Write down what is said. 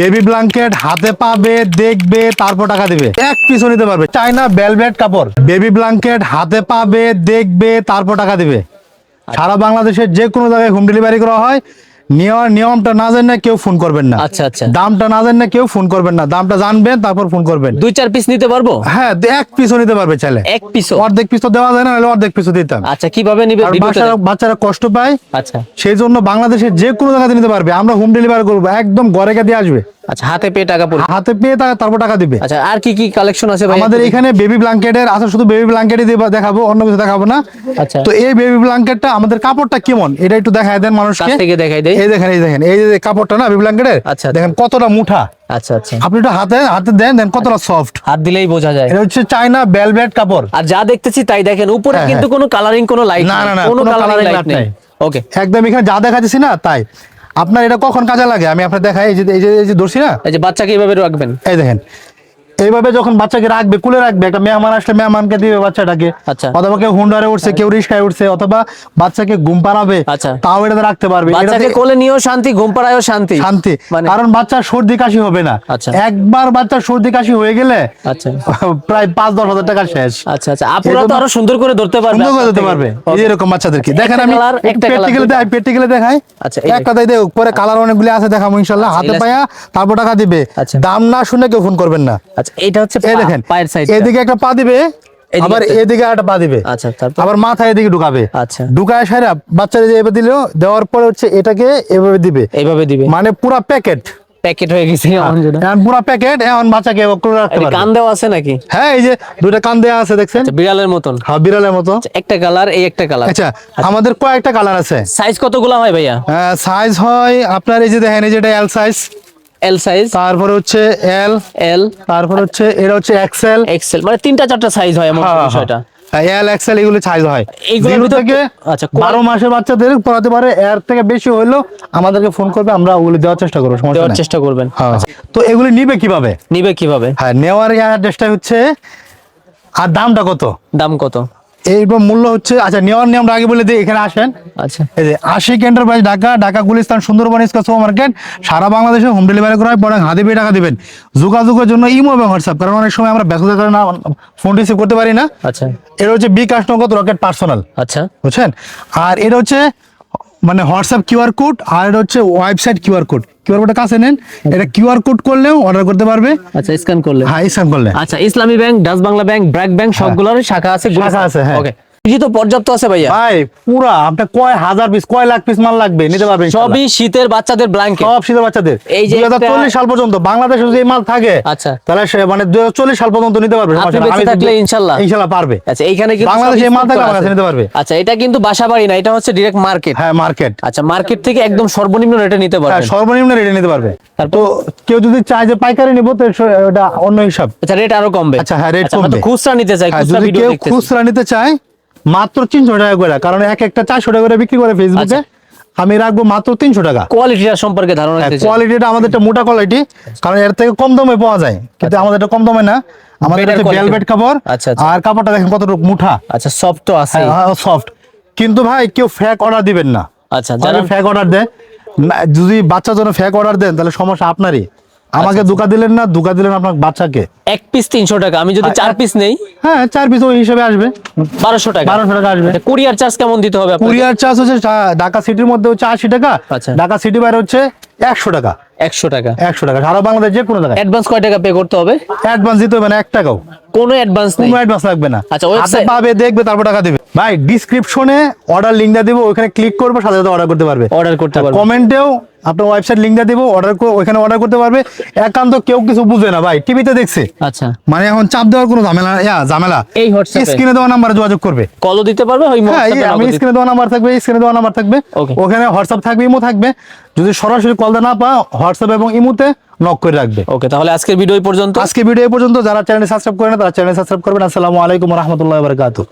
Baby blanket হাতে পাবে, দেখবে, তারপর টাকা দিবে। এক পিছু নিতে পারবে। চাইনা বেলভেট কাপড়। বেবি ব্ল্যাঙ্কেট হাতে পাবে, দেখবে, তারপর টাকা দিবে। সারা বাংলাদেশের যে কোনো জায়গায় হোম ডেলিভারি করা হয়। নিয়মটা না জানলে কেউ ফোন করবেন না। আচ্ছা আচ্ছা। দামটা না জানলে কেউ ফোন করবেন না। দামটা জানবেন তারপর ফোন করবেন। দুই চার পিস নিতে পারব? হ্যাঁ এক পিসও নিতে পারবে চাইলে এক পিসও অর্ধেক পিস তো দেওয়া যায় না অর্ধেক পিসও দিতাম। আচ্ছা কীভাবে নিবে বাচ্চারা বাচ্চারা কষ্ট পায়। আচ্ছা। সেই জন্য বাংলাদেশের যে কোনো জায়গাতে নিতে পারবে। আমরা হোম ডেলিভারি করব একদম ঘরে দিয়ে আসবে। আচ্ছা হাতে পেয়ে টাকা পড়বে? হাতে পেয়ে তা- তারপর টাকা দিবে। আচ্ছা আর কি কি কালেকশন আছে ভাই? আমাদের এখানে বেবি ব্ল্যাঙ্কেটের আছে শুধু বেবি ব্ল্যাঙ্কেটই দেখাবো অন্য কিছু দেখাবো না। আচ্ছা। তো এই বেবি ব্ল্যাঙ্কেটটা আমাদের কাপড়টা কেমন? এটা একটু দেখায় দেন মানুষকে। থেকে দেখাই দেই। এই দেখেন এই দেখেন এই যে কাপড়টা না বেবি ব্ল্যাঙ্কেটের আচ্ছা। দেখেন কতটা মুঠা। আচ্ছা আচ্ছা। আপনি একটু হাতে হাতে দেন দেন কতটা সফট হাত দিলেই বোঝা যায়। এটা হচ্ছে চাইনা বেলভেট কাপড়। আর যা দেখতেছি তাই দেখেন উপরে হ্যাঁ, কিন্তু কোনো কালারিং কোনো লাইট না, না, কোনো কালারিং লাইট নেই। ওকে একদম এখানে যা দেখাচ্ছি না তাই। আপনার এটা কখন কাজে লাগে? আমি আপনার দেখাই এই যে এই যে দর্শি ধরছি না এই যে বাচ্চাকে এইভাবে রাখবেন। এই দেখেন এইভাবে যখন বাচ্চাকে রাখবে কুলে রাখবে একটা মেহমান আসলে মেহমানকে দিবে বাচ্চাটাকে। আচ্ছা। অথবা কেউ হুন্ডারে উঠছে কেউ রিস্কায় উঠছে অথবা বাচ্চাকে ঘুম পাড়াবে আচ্ছা। তাও এটাতে রাখতে পারবে। বাচ্চাকে কোলে নিয়েও শান্তি ঘুম পাড়ায়ও শান্তি। শান্তি। মানে কারণ বাচ্চার সর্দি কাশি হবে না। আচ্ছা। একবার বাচ্চার সর্দি কাশি হয়ে গেলে আচ্ছা। প্রায় পাঁচ দশ হাজার টাকা শেষ। আচ্ছা আচ্ছা। আপনারা তো আরও সুন্দর করে ধরতে পারবেন সুন্দর করে থেকে। পারবে এরকম বাচ্চাদেরকে। দেখেন আমি একটা প্র্যাকটিক্যালি। দেখাই প্র্যাকটিক্যালি দেখাই। আচ্ছা, এই এক কথাই দেখ পরে কালার অনেকগুলি আছে দেখাবো ইনশাল্লাহ। হাতে পায়া তারপর টাকা দিবে। দাম না শুনে কেউ ফোন করবেন না। আচ্ছা এটা হচ্ছে এই দেখেন পায়ের সাইড এদিকে একটা পা দিবে আবার এদিকে একটা পা দিবে। আচ্ছা তারপর? আবার মাথা এদিকে ঢুকাবে। আচ্ছা। ঢুকায় সারা বাচ্চারা যে এভাবে দিল দেওয়ার পরে হচ্ছে এটাকে এভাবে দিবে। এইভাবে দিবে। মানে পুরা প্যাকেট। প্যাকেট হয়ে গেছে এমন এখন পুরা প্যাকেট এখন বাচ্চাকে করে রাখতে পারবে। কান দেওয়া আছে নাকি? হ্যাঁ এই যে দুইটা কান দেওয়া আছে দেখছেন? আচ্ছা, বিড়ালের মতন। হ্যাঁ বিড়ালের মতো। আচ্ছা, একটা কালার এই একটা কালার। আচ্ছা আমাদের কয়েকটা কালার আছে। সাইজ কতগুলো হয় ভাইয়া? সাইজ হয় আপনার এই যে দেখেন এই যেটা এল সাইজ এল সাইজ তারপরে হচ্ছে এল এল তারপর হচ্ছে এটা হচ্ছে এক্সেল এক্সেল মানে তিনটা চারটা সাইজ হয় এমন বিষয়টা? এল এক্সেল এগুলো সাইজ হয়। ভিতর- থেকে আচ্ছা, বারো মাসের বাচ্চাদের পড়াতে পারে এর থেকে বেশি হইলেও আমাদেরকে ফোন করবে আমরা ওগুলো দেওয়ার চেষ্টা করব সমস্যা দেওয়ার চেষ্টা করবেন। হ্যাঁ। তো এগুলি নিবে কীভাবে? নিবে কীভাবে? হ্যাঁ নেওয়ার অ্যাড্রেসটা হচ্ছে আর দামটা কত? দাম কত? এইবার মূল্য হচ্ছে আচ্ছা নেওয়ার নিয়মটা আগে বলে দিই এখানে আসেন। আচ্ছা। এই যে আশিক এন্টারপ্রাইজ ঢাকা ঢাকা গুলিস্তান সুন্দরবন ইস্কা সুপার মার্কেট সারা বাংলাদেশে হোম ডেলিভারি করা হয় বরং হাতে পেয়ে টাকা দিবেন। যোগাযোগের জন্য ইমো এবং হোয়াটসঅ্যাপ কারণ অনেক সময় আমরা ব্যস্ততার না ফোন রিসিভ করতে পারি না। আচ্ছা। এটা হচ্ছে বিকাশ নগদ রকেট পার্সোনাল আচ্ছা। বুঝছেন? আর এটা হচ্ছে মানে হোয়াটসঅ্যাপ কিউআর কোড আর এটা হচ্ছে ওয়েবসাইট কিউআর কোড। কিউআর কোডটা কাছে নেন এটা কিউআর কোড করলেও অর্ডার করতে পারবে। আচ্ছা স্ক্যান করলে। হ্যাঁ স্ক্যান করলে। আচ্ছা Islami bank Dutch Bangla bank BRAC bank সবগুলোর শাখা আছে শাখা আছে, হ্যাঁ। ওকে জি তো পর্যাপ্ত আছে ভাইয়া। ভাই পুরা আপনার কয় হাজার পিস কয় লাখ পিস মাল লাগবে? নিতে পারবেন সবই শীতের বাচ্চাদের ব্ল্যাঙ্কেট সব শীতের বাচ্চাদের। এই যে দুই হাজার একটা- চল্লিশ সাল পর্যন্ত বাংলাদেশে যদি মাল থাকে আচ্ছা। তাহলে মানে দুই হাজার চল্লিশ সাল পর্যন্ত নিতে পারবে আপনি বেঁচে থাকলে ইনশাল্লাহ? ইনশাল্লাহ পারবে। আচ্ছা এইখানে কিন্তু বাংলাদেশে মাল থাকলে আমার কাছে নিতে পারবে। আচ্ছা এটা কিন্তু বাসা বাড়ি না এটা হচ্ছে ডিরেক্ট মার্কেট হ্যাঁ মার্কেট আচ্ছা মার্কেট থেকে একদম সর্বনিম্ন রেটে নিতে হ্যাঁ সর্বনিম্ন রেটে নিতে পারবে। তো কেউ যদি চায় যে পাইকারি নিবো তো ওটা অন্য হিসাব। আচ্ছা রেট আরও কমবে। আচ্ছা, হ্যাঁ, তো কমবে। খুচরা নিতে চাই হ্যাঁ, খুচরা ভিডিও দেখতে খুচরা নিতে চায় মাত্র তিনশো টাকা করে কারণ এক একটা চারশো টাকা করে বিক্রি করে ফেসবুকে আচ্ছা। আমি রাখব মাত্র তিনশো টাকা। কোয়ালিটিটা সম্পর্কে ধারণা কোয়ালিটিটা আমাদের একটা মোটা কোয়ালিটি কারণ এর থেকে কম দামে পাওয়া যায়। কিন্তু আমাদের এটা কম দামে না। আমাদের। ভেলভেট কাপড় আচ্ছা, আচ্ছা। আর কাপড়টা দেখেন কতটুকু মুঠা। আচ্ছা সফট তো আছে সফট কিন্তু ভাই কেউ ফেক অর্ডার দিবেন না। আচ্ছা, যারা ফেক অর্ডার দেয়। যদি বাচ্চার জন্য ফেক অর্ডার দেন তাহলে সমস্যা আপনারই। আচ্ছা, আমাকে দুকা দিলেন না দুকা দিলেন আপনার বাচ্চাকে। এক পিস তিনশো টাকা আমি যদি চার পিস নেই? হ্যাঁ চার পিস ওই হিসেবে আসবে। বারোশো টাকা। বারোশো টাকা আসবে। কুরিয়ার চার্জ কেমন দিতে হবে? কুরিয়ার চার্জ হচ্ছে ঢাকা সিটির মধ্যে হচ্ছে আশি টাকা আচ্ছা। ঢাকা সিটি বাইরে হচ্ছে একশো টাকা। একশো টাকা। একশো টাকা সারা বাংলাদেশ যে কোনো টাকা অ্যাডভান্স কয় টাকা পে করতে হবে? অ্যাডভান্স দিতে হবে না এক টাকাও। কোনো অ্যাডভান্স নেই। কোনো অ্যাডভান্স লাগবে না। আচ্ছা, website- পাবে দেখবে তারপর টাকা দিবে। ভাই ডিসক্রিপশনে অর্ডার দিয়ে দিব ওখানে ক্লিক করবে সাথে সাথে অর্ডার করতে পারবে। অর্ডার করতে পারবে। কমেন্টেও আপনার ওয়েবসাইট দিয়ে দিব অর্ডার ওখানে অর্ডার করতে পারবে। একান্ত কেউ কিছু বুঝে না ভাই টিভিতে দেখছে। আচ্ছা। মানে এখন চাপ দেওয়ার কোনো ঝামেলা ইয়া ঝামেলা। এই WhatsApp-এ? স্ক্রিনে দেওয়া নাম্বারে যোগাযোগ করবে। কলও দিতে পারবে ওই হ্যাঁ আমি স্ক্রিনে দেওয়া নাম্বার থাকবে স্ক্রিনে দেওয়া নাম্বার থাকবে। ওখানে হোয়াটসঅ্যাপ থাকবে ইমো থাকবে। যদি সরাসরি কল দেওয়া না পা হোয়াটসঅ্যাপ এবং ইমোতে নক করে রাখবে। ওকে তাহলে আজকের ভিডিও পর্যন্ত। আজকে ভিডিও পর্যন্ত। যারা চ্যানেল সাবস্ক্রাইব করে না তারা চ্যানেল সাবস্ক্রাইব করবেন। আসসালামু আলাইকুম রহমতুল্লাহ বারকাতু